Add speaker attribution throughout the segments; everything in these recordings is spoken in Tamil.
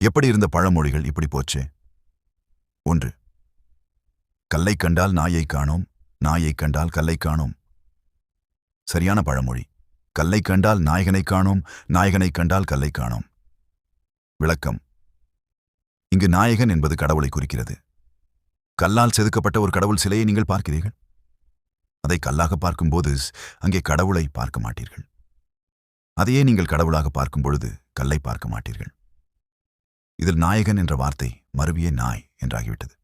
Speaker 1: எப்படி இருந்த பழமொழிகள் இப்படி போச்சு? ஒன்று கல்லை கண்டால் நாயை காணோம் நாயை கண்டால் கல்லை காணோம். சரியான பழமொழி. கல்லை கண்டால் நாயகனை காணோம் நாயகனை கண்டால் கல்லை காணோம். விளக்கம் இங்கு நாயகன் என்பது கடவுளை குறிக்கிறது. கல்லால் செதுக்கப்பட்ட ஒரு கடவுள் சிலையை நீங்கள் பார்க்கிறீர்கள்? அதை கல்லாக பார்க்கும்போது அங்கே கடவுளை பார்க்க மாட்டீர்கள். அதையே நீங்கள் கடவுளாக பார்க்கும் பொழுது கல்லை பார்க்க மாட்டீர்கள். இதில் நாயகன் என்ற வார்த்தை மறுவிய நாய் என்றாகிவிட்டது.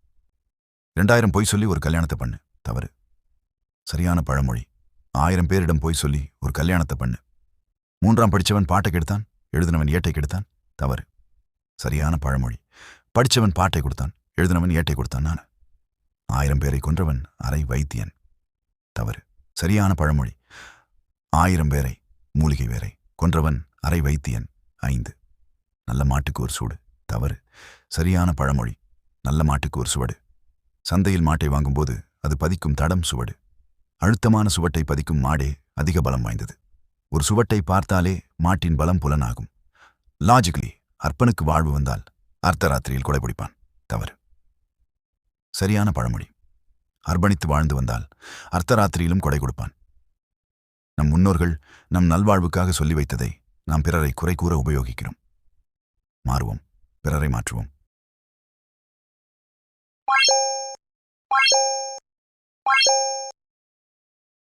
Speaker 1: இரண்டாயிரம் பொய் சொல்லி ஒரு கல்யாணத்தை பண்ணு தவறு. சரியான பழமொழி. ஆயிரம் பேரிடம் போய் சொல்லி ஒரு கல்யாணத்தை பண்ணு. மூன்றாம் படிச்சவன் பாட்டை கெடுத்தான் எழுதினவன் ஏட்டை கெடுத்தான் தவறு. சரியான பழமொழி. படித்தவன் பாட்டை கொடுத்தான் எழுதினவன் ஏட்டை கொடுத்தான் நான். ஆயிரம் பேரை கொன்றவன் அரை வைத்தியன் தவறு. சரியான பழமொழி. ஆயிரம் பேரை மூலிகை வேரை கொன்றவன் அரை வைத்தியன் ஐந்து. நல்ல மாட்டுக்கு ஒரு சூடு. தவறு. சரியான பழமொழி. நல்ல மாட்டுக்கு ஒரு சுவடு. சந்தையில் மாட்டை வாங்கும்போது அது பதிக்கும் தடம் சுவடு. அழுத்தமான சுவட்டை பதிக்கும் மாடே அதிக பலம் வாய்ந்தது. ஒரு சுவட்டை பார்த்தாலே மாட்டின் பலம் புலனாகும். லாஜிக்கலி அர்ப்பனுக்கு வாழ்வு வந்தால் அர்த்தராத்திரியில் கொடைபிடிப்பான் தவறு. சரியான பழமொழி. அர்ப்பணித்து வாழ்ந்து வந்தால் அர்த்தராத்திரியிலும் கொடை கொடுப்பான். நம் முன்னோர்கள் நம் நல்வாழ்வுக்காக சொல்லி வைத்ததை நாம் பிறரை குறை கூற உபயோகிக்கிறோம். மாறுவோம். பிறரை மாற்றுவோம்.